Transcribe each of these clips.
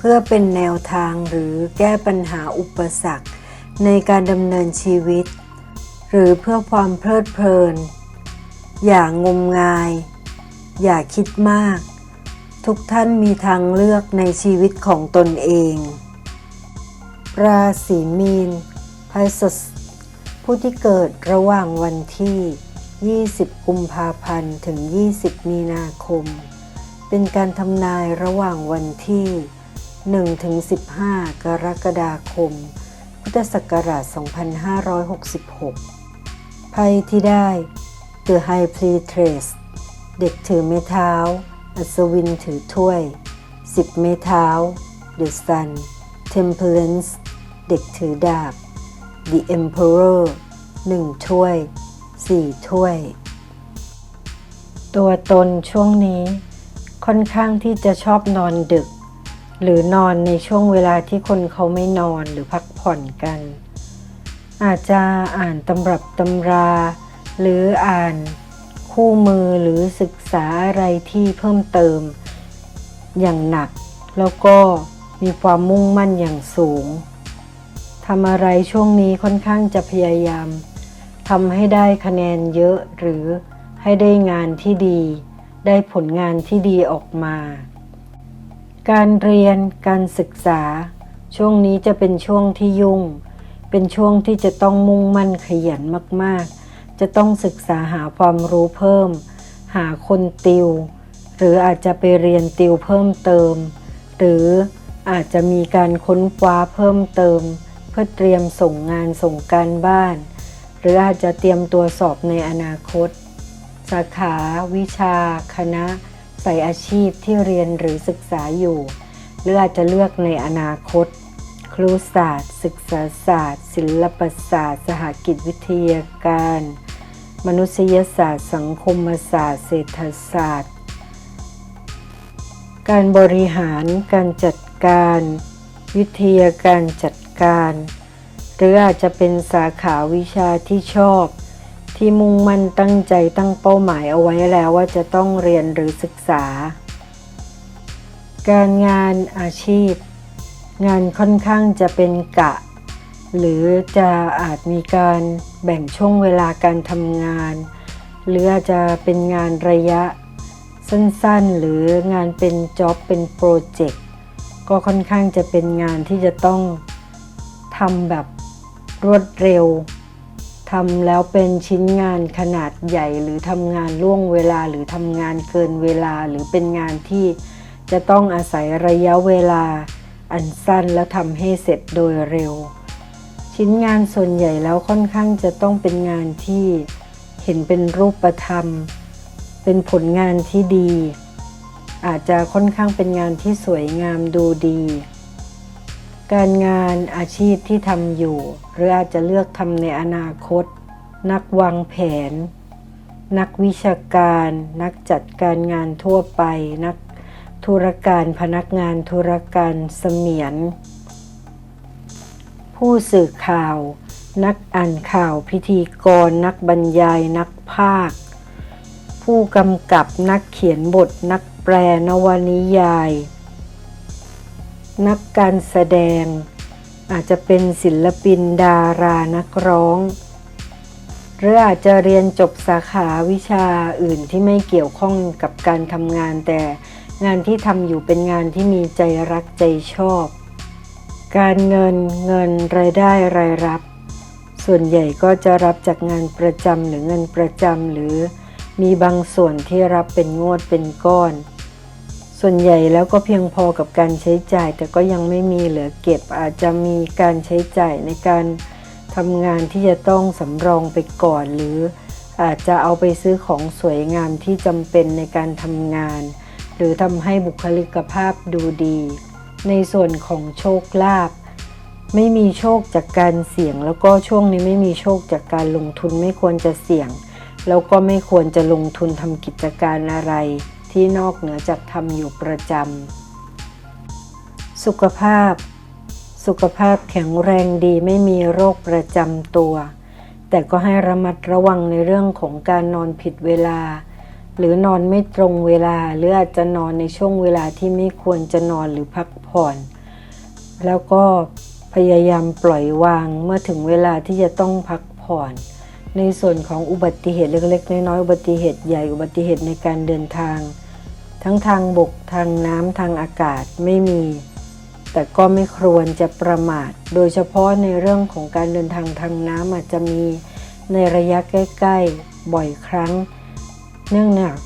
พื่อเป็นแนวทางหรือแก้ปัญหาอุปสรรค ในการดำเนินชีวิต หรือเพื่อความเพลิดเพลิน อย่างงมงาย อย่าคิดมาก ทุกท่านมีทางเลือกในชีวิตของตนเอง ราศีมีน Pisces ผู้ที่เกิดระหว่างวันที่ 20 กุมภาพันธ์ ถึง 20 มีนาคม เป็นการทำนายระหว่างวันที่ 1-15 กรกฎาคม พุทธศักราช 2566ไพ่ที่ได้ The High Priestess เด็กถือไม้เท้า อัศวินถือถ้วย 10 ไม้เท้า The Sun Temperance เด็กถือดาบ The Emperor 1 ถ้วย 4 ถ้วย ตัวตนช่วงนี้ค่อนข้างที่จะชอบนอนดึก หรือนอนในช่วงเวลาที่คนเขาไม่นอนหรือพักผ่อนกัน อาจจะอ่านตำรับตำรา หรืออ่านคู่มือหรือศึกษาอะไรที่เพิ่มเติมอย่างหนัก แล้วก็มีความมุ่งมั่นอย่างสูงทำอะไรช่วงนี้ค่อนข้างจะพยายามทำให้ได้คะแนนเยอะหรือให้ได้งานที่ดี ได้ผลงานที่ดีออกมา การเรียนการศึกษา ช่วงนี้จะเป็นช่วงที่ยุ่ง เป็นช่วงที่จะต้องมุ่งมั่นขยันมากๆ จะต้องศึกษาหาความรู้เพิ่ม หาคนติว หรืออาจจะไปเรียนติวเพิ่มเติม หรืออาจจะมีการค้นคว้าเพิ่มเติม เพื่อเตรียมส่งงานส่งการบ้าน หรืออาจจะเตรียมตัวสอบในอนาคต สาขา วิชา คณะ ใส่อาชีพที่เรียนหรือศึกษาอยู่ หรืออาจจะเลือกในอนาคต ครูศาสตร์ ศึกษาศาสตร์ ศิลปศาสตร์ สหกิจวิทยาการ มนุษยศาสตร์ สังคมศาสตร์ เศรษฐศาสตร์ การบริหาร การจัดการ วิทยาการจัดการ หรืออาจจะเป็นสาขาวิชาที่ชอบ ที่มุ่งมั่นตั้งใจตั้งเป้าหมายเอาไว้แล้วว่าจะต้องเรียนหรือศึกษา การงานอาชีพ งานค่อนข้างจะเป็นกะ หรือจะอาจมีการแบ่งช่วงเวลาการทำงาน หรืออาจจะเป็นงานระยะ สั้นๆ หรืองานเป็นจ็อบเป็นโปรเจกต์ก็ค่อนข้างจะเป็นงานที่จะต้องทำแบบรวดเร็ว ทำแล้วเป็นชิ้นงานขนาดใหญ่หรือทำงานล่วงเวลาหรือทำงานเกินเวลาหรือเป็นงานที่จะต้องอาศัยระยะเวลาอันสั้นแล้วทำให้เสร็จโดยเร็ว ชิ้นงานส่วนใหญ่แล้วค่อนข้างจะต้องเป็นงานที่เห็นเป็นรูปธรรม เป็นผลงานที่ดี อาจจะค่อนข้างเป็นงานที่สวยงามดูดี การงานอาชีพที่ทำอยู่ หรืออาจจะเลือกทำในอนาคต นักวางแผน นักวิชาการ นักจัดการงานทั่วไป นักธุรการพนักงานธุรการเสมียน ผู้สื่อข่าว นักอ่านข่าวพิธีกร นักบรรยาย นักภาค ผู้กำกับนักเขียนบท นักแปลนวนิยาย นักการแสดง อาจจะเป็นศิลปินดารานักร้อง หรืออาจจะเรียนจบสาขาวิชาอื่นที่ไม่เกี่ยวข้องกับการทำงาน แต่งานที่ทำอยู่เป็นงานที่มีใจรักใจชอบ การเงินเงินรายได้รายรับ ส่วนใหญ่ก็จะรับจากงานประจำหรือเงินประจำหรือมีบางส่วนที่รับเป็นงวดเป็นก้อน ส่วนใหญ่แล้วก็เพียงพอกับการใช้จ่าย แต่ก็ยังไม่มีเหลือเก็บอาจจะมีการใช้จ่ายในการทำงานที่จะต้องสำรองไปก่อน หรืออาจจะเอาไปซื้อของสวยงามที่จำเป็นในการทำงาน หรือทำให้บุคลิกภาพดูดี ในส่วนของโชคลาภไม่มีโชคจากการเสี่ยง แล้วก็ช่วงนี้ไม่มีโชคจากการลงทุนไม่ควรจะเสี่ยง แล้วก็ไม่ควรจะลงทุนทำกิจการอะไร ที่นอกเหนือจากทำอยู่ประจำ สุขภาพ สุขภาพแข็งแรงดีไม่มีโรคประจำตัว แต่ก็ให้ระมัดระวังในเรื่องของการนอนผิดเวลา หรือนอนไม่ตรงเวลา หรืออาจจะนอนในช่วงเวลาที่ไม่ควรจะนอนหรือพักผ่อน แล้วก็พยายามปล่อยวางเมื่อถึงเวลาที่จะต้องพักผ่อน ในส่วนของอุบัติเหตุเล็กๆ น้อยๆ อุบัติเหตุใหญ่ อุบัติเหตุในการเดินทาง ทั้งทางบกทางน้ำทางอากาศไม่มี แต่ก็ไม่ควรจะประมาท โดยเฉพาะในเรื่องของการเดินทางทางน้ำอาจจะมีในระยะใกล้ ๆ บ่อยครั้ง เนื่องจาก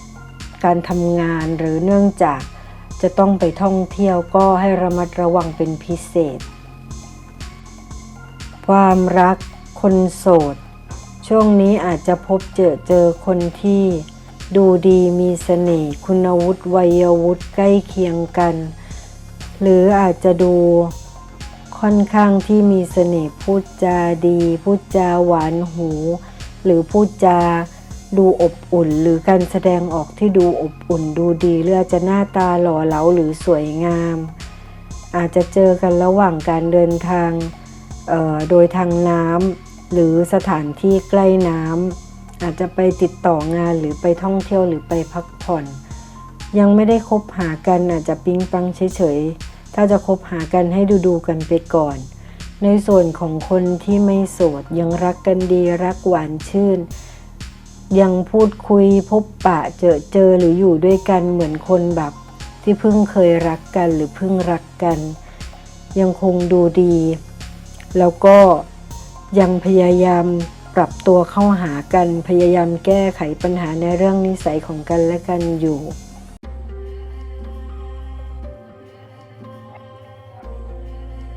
การทำงานหรือเนื่องจากจะต้องไปท่องเที่ยวก็ให้ระมัดระวังเป็นพิเศษ ความรักคนโสด ช่วงนี้อาจจะพบเจอเจอคนที่ ดูดีมีเสน่ห์คุณวุฒิวัยวุฒิใกล้เคียงกัน หรืออาจจะดูค่อนข้างที่มีเสน่ห์พูดจาดี พูดจาหวานหู หรือพูดจาดูอบอุ่น หรือการแสดงออกที่ดูอบอุ่น ดูดีหรืออาจจะหน้าตาหล่อเหลาหรือสวยงาม อาจจะเจอกันระหว่างการเดินทางออโดยทางน้ำหรือสถานที่ใกล้น้ำ อาจจะไปติดต่องานหรือไปท่องเที่ยวหรือไปพักผ่อน ยังไม่ได้คบหากันอาจจะปิ๊งปังเฉยๆ ถ้าจะคบหากันให้ดูดูกันไปก่อน ในส่วนของคนที่ไม่โสดยังรักกันดีรักหวานชื่น ยังพูดคุยพบปะเจอเจอหรืออยู่ด้วยกันเหมือนคนแบบที่เพิ่งเคยรักกันหรือเพิ่งรักกัน ยังคงดูดี แล้วก็ยังพยายาม ปรับตัวเข้าหากันพยายามแก้ไขปัญหาในเรื่องนิสัยของกันและกันอยู่